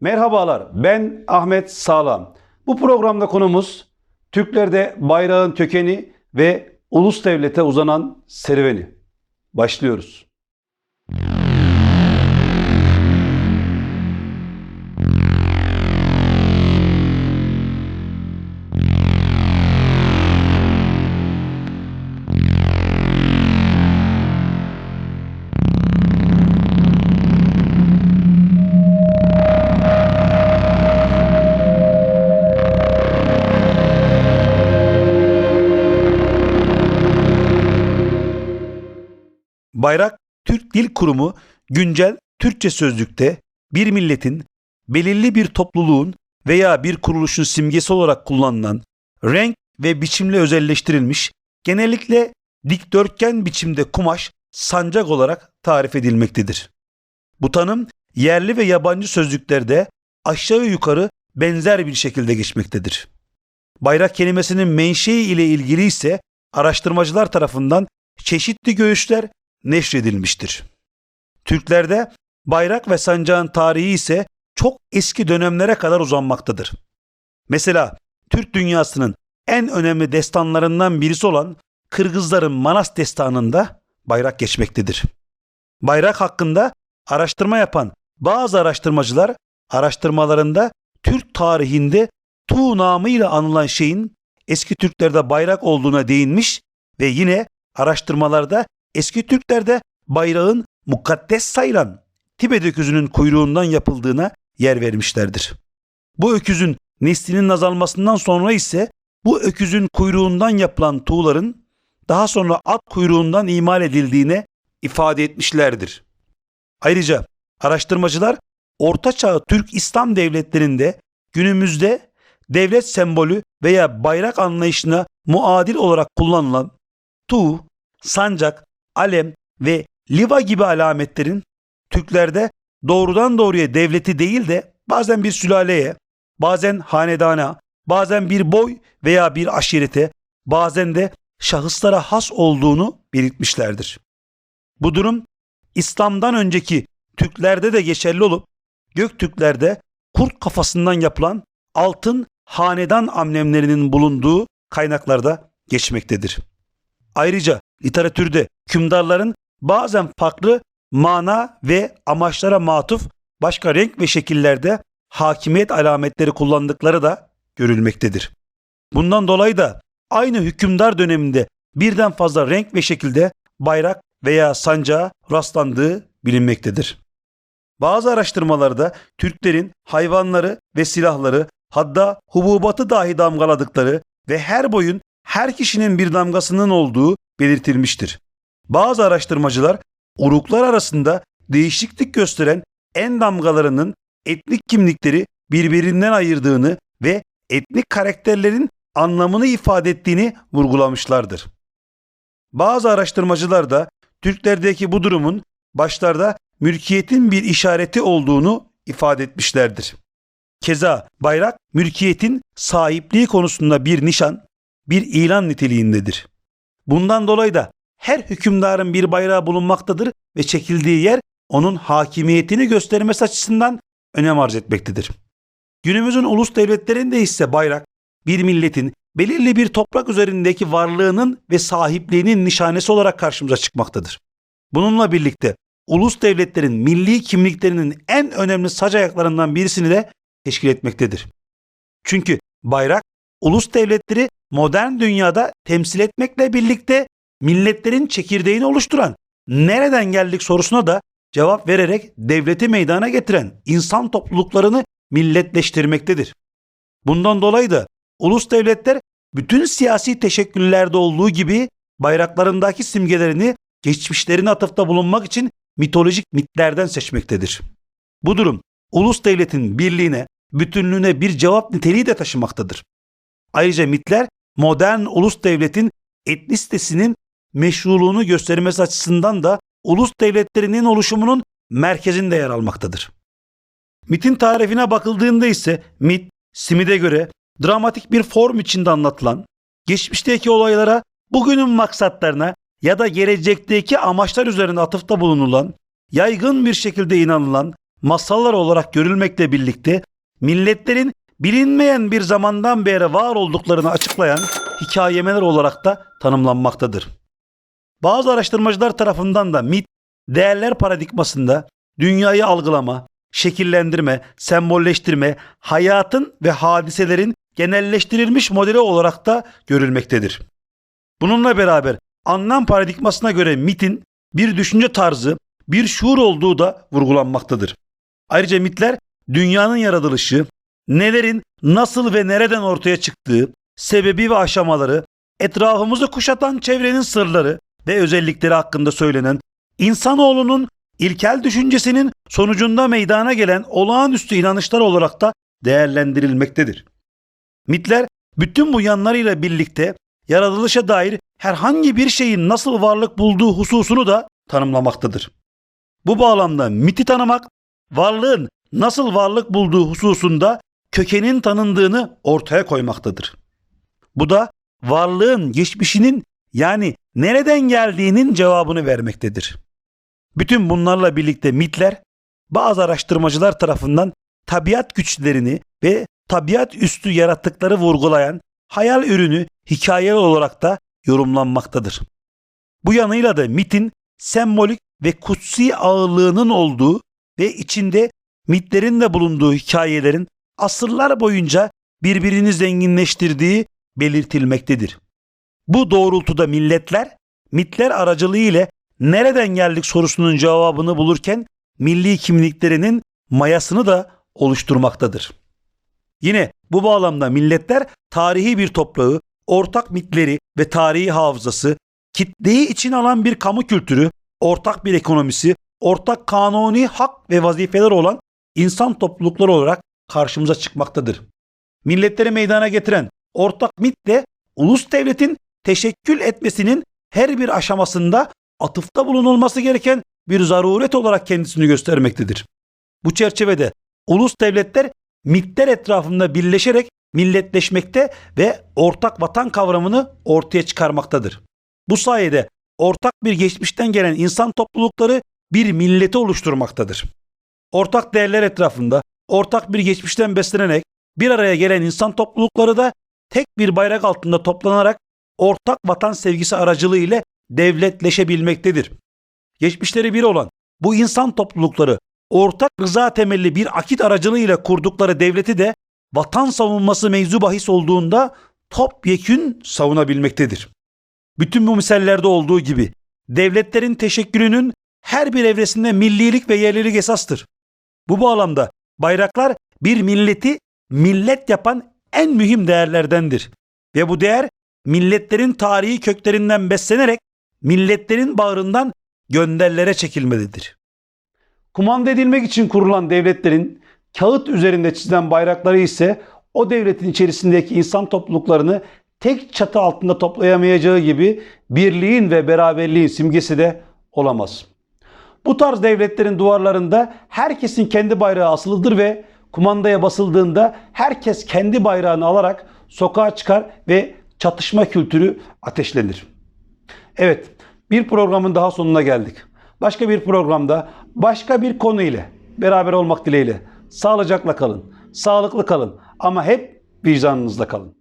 Merhabalar, ben Ahmet Sağlam. Bu programda konumuz Türklerde bayrağın kökeni ve ulus devlete uzanan serüveni. Başlıyoruz. Bayrak Türk Dil Kurumu güncel Türkçe sözlükte bir milletin, belirli bir topluluğun veya bir kuruluşun simgesi olarak kullanılan renk ve biçimle özelleştirilmiş, genellikle dikdörtgen biçimde kumaş, sancak olarak tarif edilmektedir. Bu tanım yerli ve yabancı sözlüklerde aşağı yukarı benzer bir şekilde geçmektedir. Bayrak kelimesinin menşei ile ilgili ise araştırmacılar tarafından çeşitli görüşler neşredilmiştir. Türklerde bayrak ve sancağın tarihi ise çok eski dönemlere kadar uzanmaktadır. Mesela Türk dünyasının en önemli destanlarından birisi olan Kırgızların Manas destanında bayrak geçmektedir. Bayrak hakkında araştırma yapan bazı araştırmacılar araştırmalarında Türk tarihinde Tu namıyla anılan şeyin eski Türklerde bayrak olduğuna değinmiş ve yine araştırmalarda eski Türklerde bayrağın mukaddes sayılan Tibet öküzünün kuyruğundan yapıldığına yer vermişlerdir. Bu öküzün neslinin azalmasından sonra ise bu öküzün kuyruğundan yapılan tuğların daha sonra at kuyruğundan imal edildiğine ifade etmişlerdir. Ayrıca araştırmacılar Orta Çağ Türk İslam devletlerinde günümüzde devlet sembolü veya bayrak anlayışına muadil olarak kullanılan tuğ, sancak, alem ve liva gibi alametlerin Türklerde doğrudan doğruya devleti değil de bazen bir sülaleye, bazen hanedana, bazen bir boy veya bir aşirete, bazen de şahıslara has olduğunu belirtmişlerdir. Bu durum İslam'dan önceki Türklerde de geçerli olup Göktürklerde kurt kafasından yapılan altın hanedan amblemlerinin bulunduğu kaynaklarda geçmektedir. Ayrıca literatürde hükümdarların bazen farklı mana ve amaçlara matuf başka renk ve şekillerde hakimiyet alametleri kullandıkları da görülmektedir. Bundan dolayı da aynı hükümdar döneminde birden fazla renk ve şekilde bayrak veya sancağa rastlandığı bilinmektedir. Bazı araştırmalarda Türklerin hayvanları ve silahları hatta hububatı dahi damgaladıkları ve her boyun her kişinin bir damgasının olduğu belirtilmiştir. Bazı araştırmacılar uruklar arasında değişiklik gösteren en damgalarının etnik kimlikleri birbirinden ayırdığını ve etnik karakterlerin anlamını ifade ettiğini vurgulamışlardır. Bazı araştırmacılar da Türklerdeki bu durumun başlarda mülkiyetin bir işareti olduğunu ifade etmişlerdir. Keza bayrak mülkiyetin sahipliği konusunda bir nişan, bir ilan niteliğindedir. Bundan dolayı da her hükümdarın bir bayrağı bulunmaktadır ve çekildiği yer onun hakimiyetini göstermesi açısından önem arz etmektedir. Günümüzün ulus devletlerinde ise bayrak bir milletin belirli bir toprak üzerindeki varlığının ve sahipliğinin nişanesi olarak karşımıza çıkmaktadır. Bununla birlikte ulus devletlerin milli kimliklerinin en önemli sac ayaklarından birisini de teşkil etmektedir. Çünkü bayrak ulus devletleri modern dünyada temsil etmekle birlikte milletlerin çekirdeğini oluşturan nereden geldik sorusuna da cevap vererek devleti meydana getiren insan topluluklarını milletleştirmektedir. Bundan dolayı da ulus devletler bütün siyasi teşekküllerde olduğu gibi bayraklarındaki simgelerini geçmişlerine atıfta bulunmak için mitolojik mitlerden seçmektedir. Bu durum ulus devletin birliğine, bütünlüğüne bir cevap niteliği de taşımaktadır. Ayrıca mitler modern ulus devletin etnisitesinin meşruluğunu göstermesi açısından da ulus devletlerinin oluşumunun merkezinde yer almaktadır. Mitin tarifine bakıldığında ise mit, Smith'e göre dramatik bir form içinde anlatılan, geçmişteki olaylara, bugünün maksatlarına ya da gelecekteki amaçlar üzerine atıfta bulunulan, yaygın bir şekilde inanılan, masallar olarak görülmekle birlikte milletlerin bilinmeyen bir zamandan beri var olduklarını açıklayan hikayemeler olarak da tanımlanmaktadır. Bazı araştırmacılar tarafından da mit, değerler paradigmasında dünyayı algılama, şekillendirme, sembolleştirme, hayatın ve hadiselerin genelleştirilmiş modeli olarak da görülmektedir. Bununla beraber anlam paradigmasına göre mitin bir düşünce tarzı, bir şuur olduğu da vurgulanmaktadır. Ayrıca mitler dünyanın yaratılışı, nelerin nasıl ve nereden ortaya çıktığı, sebebi ve aşamaları, etrafımızı kuşatan çevrenin sırları ve özellikleri hakkında söylenen insanoğlunun ilkel düşüncesinin sonucunda meydana gelen olağanüstü inanışlar olarak da değerlendirilmektedir. Mitler bütün bu yanlarıyla birlikte yaratılışa dair herhangi bir şeyin nasıl varlık bulduğu hususunu da tanımlamaktadır. Bu bağlamda miti tanımak, varlığın nasıl varlık bulduğu hususunda kökenin tanındığını ortaya koymaktadır. Bu da varlığın geçmişinin yani nereden geldiğinin cevabını vermektedir. Bütün bunlarla birlikte mitler bazı araştırmacılar tarafından tabiat güçlerini ve tabiat üstü yaratıkları vurgulayan hayal ürünü hikayeler olarak da yorumlanmaktadır. Bu yanıyla da mitin sembolik ve kutsi ağırlığının olduğu ve içinde mitlerin de bulunduğu hikayelerin asırlar boyunca birbirini zenginleştirdiği belirtilmektedir. Bu doğrultuda milletler mitler aracılığı ile nereden geldik sorusunun cevabını bulurken milli kimliklerinin mayasını da oluşturmaktadır. Yine bu bağlamda milletler tarihi bir toprağı, ortak mitleri ve tarihi hafızası, kitleyi için alan bir kamu kültürü, ortak bir ekonomisi, ortak kanuni hak ve vazifeler olan insan toplulukları olarak karşımıza çıkmaktadır. Milletleri meydana getiren ortak mit de ulus devletin teşekkül etmesinin her bir aşamasında atıfta bulunulması gereken bir zaruret olarak kendisini göstermektedir. Bu çerçevede ulus devletler mitler etrafında birleşerek milletleşmekte ve ortak vatan kavramını ortaya çıkarmaktadır. Bu sayede ortak bir geçmişten gelen insan toplulukları bir milleti oluşturmaktadır. Ortak değerler etrafında ortak bir geçmişten beslenerek bir araya gelen insan toplulukları da tek bir bayrak altında toplanarak ortak vatan sevgisi aracılığı ile devletleşebilmektedir. Geçmişleri bir olan bu insan toplulukları ortak rıza temelli bir akit aracılığıyla kurdukları devleti de vatan savunması mevzu bahis olduğunda topyekün savunabilmektedir. Bütün bu misallerde olduğu gibi devletlerin teşekkürünün her bir evresinde millilik ve yerlilik esastır. Bu bağlamda bayraklar bir milleti millet yapan en mühim değerlerdendir. Ve bu değer milletlerin tarihi köklerinden beslenerek milletlerin bağrından gönderlere çekilmelidir. Kumanda edilmek için kurulan devletlerin kağıt üzerinde çizilen bayrakları ise o devletin içerisindeki insan topluluklarını tek çatı altında toplayamayacağı gibi birliğin ve beraberliğin simgesi de olamaz. Bu tarz devletlerin duvarlarında herkesin kendi bayrağı asılıdır ve kumandaya basıldığında herkes kendi bayrağını alarak sokağa çıkar ve çatışma kültürü ateşlenir. Evet, bir programın daha sonuna geldik. Başka bir programda başka bir konu ile beraber olmak dileğiyle. Sağlıcakla kalın, sağlıklı kalın ama hep vicdanınızda kalın.